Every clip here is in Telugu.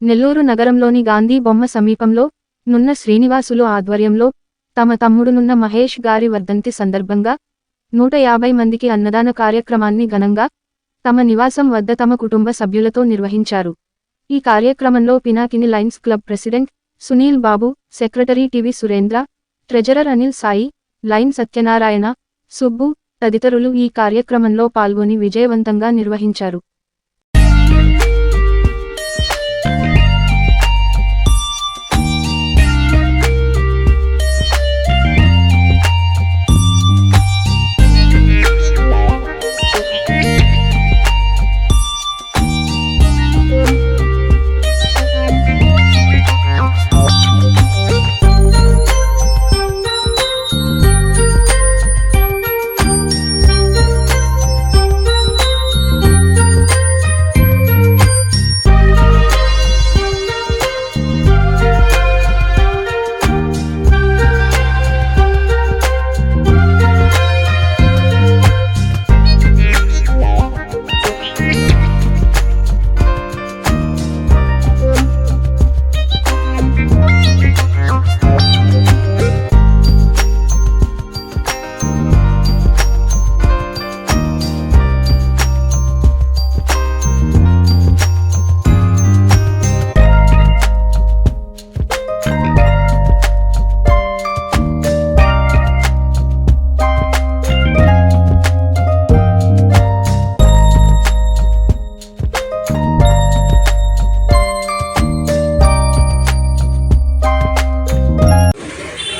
నెల్లూరు నగరంలోని గాంధీ బొమ్మ సమీపంలో నున్న శ్రీనివాసులు ఆధ్వర్యంలో తమ తమ్ముడునున్న మహేష్ గారి వర్ధంతి సందర్భంగా నూట యాభై మందికి అన్నదాన కార్యక్రమాన్ని ఘనంగా తమ నివాసం వద్ద తమ కుటుంబ సభ్యులతో నిర్వహించారు. ఈ కార్యక్రమంలో Pinakini lions club president Sunil Babu secretary TV Surendra treasurer Anil Sai lion Satyanarayana Subbu తదితరులు ఈ కార్యక్రమంలో పాల్గొని విజయవంతంగా నిర్వహించారు.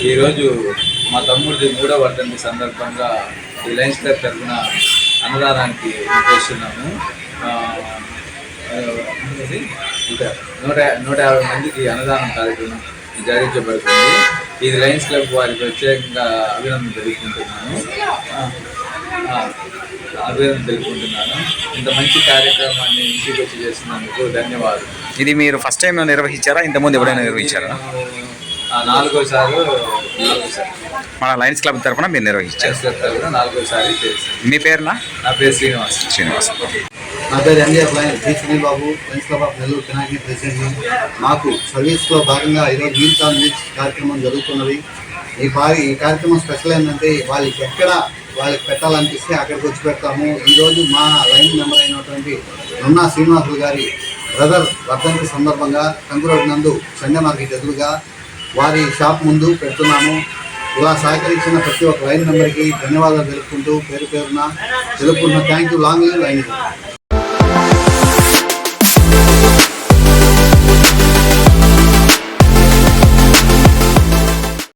ఈరోజు మా తమ్ముడిది మూడో వర్ధంతి సందర్భంగా ఈ లయన్స్ క్లబ్ తరఫున అన్నదానానికి చేస్తున్నాము? నూట నూట యాభై మందికి అన్నదానం కార్యక్రమం జరిగించబడుతుంది. ఇది లయన్స్ క్లబ్ వారికి ప్రత్యేకంగా అభినందన తెలుపుకుంటున్నాను అభినందన తెలుపుకుంటున్నాను. ఇంత మంచి కార్యక్రమాన్ని ఇంటికి వచ్చి చేసినందుకు ధన్యవాదాలు. ఇది మీరు ఫస్ట్ టైం నిర్వహించారా? ఇంతకుముందు ఎప్పుడైనా నిర్వహించారా? నాలుగోసారి నాలుగోసారి మన లయన్స్ క్లబ్ తరఫున మీరు నిర్వహించారు. నాలుగోసారి మీ పేరునా? నా పేరు శ్రీనివాస్. శ్రీనివాస్. నా పేరు NDF lion G Sunil Babu friends club of Nellore Pinaki president. మాకు సర్వీస్లో భాగంగా ఈరోజు మీల్స్ ఆన్ వీల్స్ కార్యక్రమం జరుగుతున్నది. ఈ పారి ఈ కార్యక్రమం స్పెషల్ ఏంటంటే వాళ్ళకి ఎక్కడ వాళ్ళకి పెట్టాలనిపిస్తే అక్కడికి వచ్చి పెడతాము. ఈరోజు మా లైన్ మెంబర్ అయినటువంటి నున్నా శ్రీనివాసులు గారి బ్రదర్ వర్ధంతి సందర్భంగా కంకురోడ్ నందు సండే మార్కెట్ ఎదురుగా వారి షాప్ ముందు పెడుతున్నాము. ఇలా సహకరించిన ప్రతి ఒక్క లైన్ మెంబర్కి ధన్యవాదాలు తెలుపుకుంటూ పేరు పేరున తెలుపుకుంటున్న థ్యాంక్ యూ. Long line